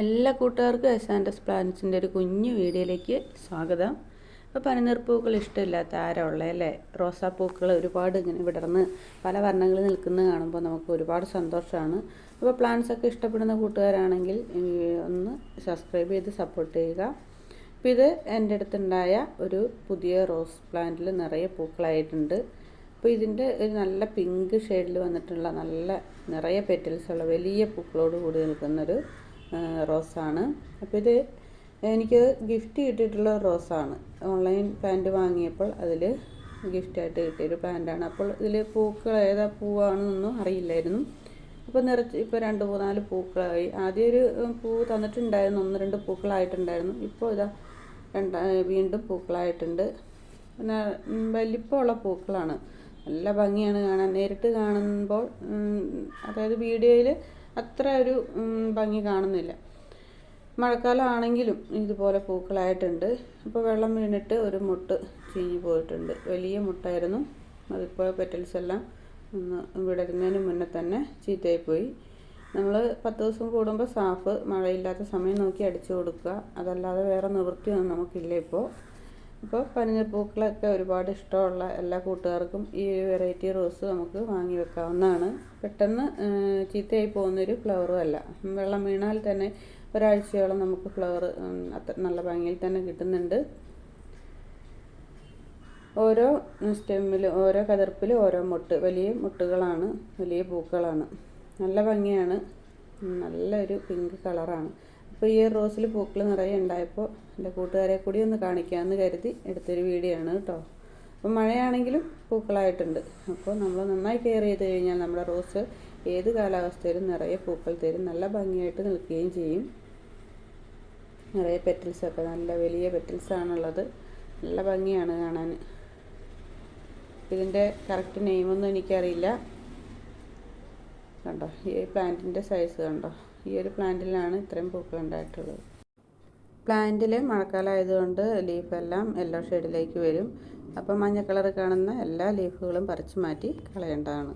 എല്ലാ കൂട്ടുകാർക്കും S and പ്ലാന്റ്സിന്റെ ഒരു കുഞ്ഞു വീഡിയോയിലേക്ക് സ്വാഗതം. ഇപ്പോൾ പനിനീർപ്പൂക്കൾ ഇഷ്ടമില്ലാത്ത ആരാ ഉള്ളത് അല്ലേ? റോസാപ്പൂക്കൾ ഒരുപാട് ഇങ്ങനെ വിടർന്ന് പല വർണങ്ങൾ നിൽക്കുന്നത് കാണുമ്പോൾ നമുക്ക് ഒരുപാട് സന്തോഷമാണ്. അപ്പോൾ പ്ലാന്റ്സ് ഒക്കെ ഇഷ്ടപ്പെടുന്ന കൂട്ടുകാരാണെങ്കിൽ ഒന്ന് സബ്സ്ക്രൈബ് ചെയ്ത് സപ്പോർട്ട് ചെയ്യുക. അപ്പോൾ ഇത് എന്റെ അടുത്തുണ്ടായ ഒരു പുതിയ റോസ് പ്ലാന്റിൽ നിറയെ പൂക്കളായിട്ടുണ്ട്. അപ്പോൾ ഇതിന്റെ ഒരു നല്ല പിങ്ക് ഷെയ്ഡിൽ വന്നിട്ടുള്ള നല്ല നിറയെ പെറ്റൽസ് ഉള്ള വലിയ പൂക്കളോട് കൂടി നിൽക്കുന്നൊരു റോസാണ്. അപ്പോൾ ഇത് എനിക്ക് ഗിഫ്റ്റ് കിട്ടിയിട്ടുള്ള റോസാണ്. ഓൺലൈൻ പാന്റ് വാങ്ങിയപ്പോൾ അതിൽ ഗിഫ്റ്റായിട്ട് കിട്ടിയൊരു പാന്റാണ്. അപ്പോൾ ഇതിൽ പൂക്കൾ ഏതാ പൂവാണെന്നൊന്നും അറിയില്ലായിരുന്നു. അപ്പോൾ നിറച്ച് ഇപ്പോൾ രണ്ട് മൂന്നാൽ പൂക്കളായി. ആദ്യം ഒരു പൂ തന്നിട്ടുണ്ടായിരുന്നു. ഒന്ന് രണ്ട് പൂക്കളായിട്ടുണ്ടായിരുന്നു. ഇപ്പോൾ ഇതാ രണ്ട വീണ്ടും പൂക്കളായിട്ടുണ്ട്. പിന്നെ വലിപ്പമുള്ള പൂക്കളാണ്. നല്ല ഭംഗിയാണ് കാണാൻ. നേരിട്ട് കാണുമ്പോൾ അതായത് വീഡിയോയിൽ അത്ര ഒരു ഭംഗി കാണുന്നില്ല. മഴക്കാലം ആണെങ്കിലും ഇതുപോലെ പൂക്കളായിട്ടുണ്ട്. അപ്പോൾ വെള്ളം വീണിട്ട് ഒരു മുട്ട് ചീഞ്ഞു പോയിട്ടുണ്ട്. വലിയ മുട്ടായിരുന്നു. അതിപ്പോൾ പെറ്റൽസ് എല്ലാം ഒന്ന് വിടരുന്നതിന് മുന്നേ തന്നെ ചീത്തയായി പോയി നമ്മൾ പത്ത് ദിവസം കൂടുമ്പോൾ സാഫ് മഴയില്ലാത്ത സമയം നോക്കി അടിച്ചു കൊടുക്കുക. അതല്ലാതെ വേറെ നിവൃത്തിയൊന്നും നമുക്കില്ല ഇപ്പോൾ ഇപ്പോൾ പനിനീർപ്പൂക്കളൊക്കെ ഒരുപാട് ഇഷ്ടമുള്ള എല്ലാ കൂട്ടുകാർക്കും ഈ വെറൈറ്റി റോസ് നമുക്ക് വാങ്ങി വെക്കാവുന്നതാണ്. പെട്ടെന്ന് ചീത്തയായി പോകുന്നൊരു ഫ്ലവറും അല്ല. വെള്ളം വീണാൽ തന്നെ ഒരാഴ്ചയോളം നമുക്ക് ഫ്ലവർ അത്ര നല്ല ഭംഗിയിൽ തന്നെ കിട്ടുന്നുണ്ട്. ഓരോ സ്റ്റെമ്മിലും ഓരോ കതിർപ്പിലും ഓരോ മുട്ട് വലിയ മുട്ടുകളാണ് വലിയ പൂക്കളാണ്. നല്ല ഭംഗിയാണ്. നല്ലൊരു പിങ്ക് കളറാണ്. അപ്പോൾ ഈ റോസിൽ പൂക്കൾ നിറയെ ഉണ്ടായപ്പോൾ എന്റെ കൂട്ടുകാരെ കൂടി ഒന്ന് കാണിക്കാമെന്ന് കരുതി എടുത്തൊരു വീഡിയോ ആണ് കേട്ടോ. അപ്പോൾ മഴയാണെങ്കിലും പൂക്കളായിട്ടുണ്ട്. അപ്പോൾ നമ്മൾ നന്നായി കെയർ ചെയ്ത് കഴിഞ്ഞാൽ നമ്മുടെ റോസ് ഏത് കാലാവസ്ഥയിലും നിറയെ പൂക്കൾ തരും. നല്ല ഭംഗിയായിട്ട് നിൽക്കുകയും ചെയ്യും. നിറയെ പെറ്റൽസൊക്കെ നല്ല വലിയ പെറ്റൽസാണുള്ളത് നല്ല ഭംഗിയാണ് കാണാൻ ഇതിന്റെ കറക്റ്റ് നെയിമൊന്നും എനിക്കറിയില്ല. കണ്ടോ? ഈ പ്ലാന്റിന്റെ സൈസ് കണ്ടോ? ഈ ഒരു പ്ലാന്റിലാണ് ഇത്രയും പൂക്കൾ ഉണ്ടായിട്ടുള്ളത്. പ്ലാന്റിൽ മഴക്കാലമായതുകൊണ്ട് ലീഫെല്ലാം യെല്ലോ ഷെയ്ഡിലേക്ക് വരും. അപ്പോൾ മഞ്ഞ കളർ കാണുന്ന എല്ലാ ലീഫുകളും പറിച്ചു മാറ്റി കളയേണ്ടതാണ്.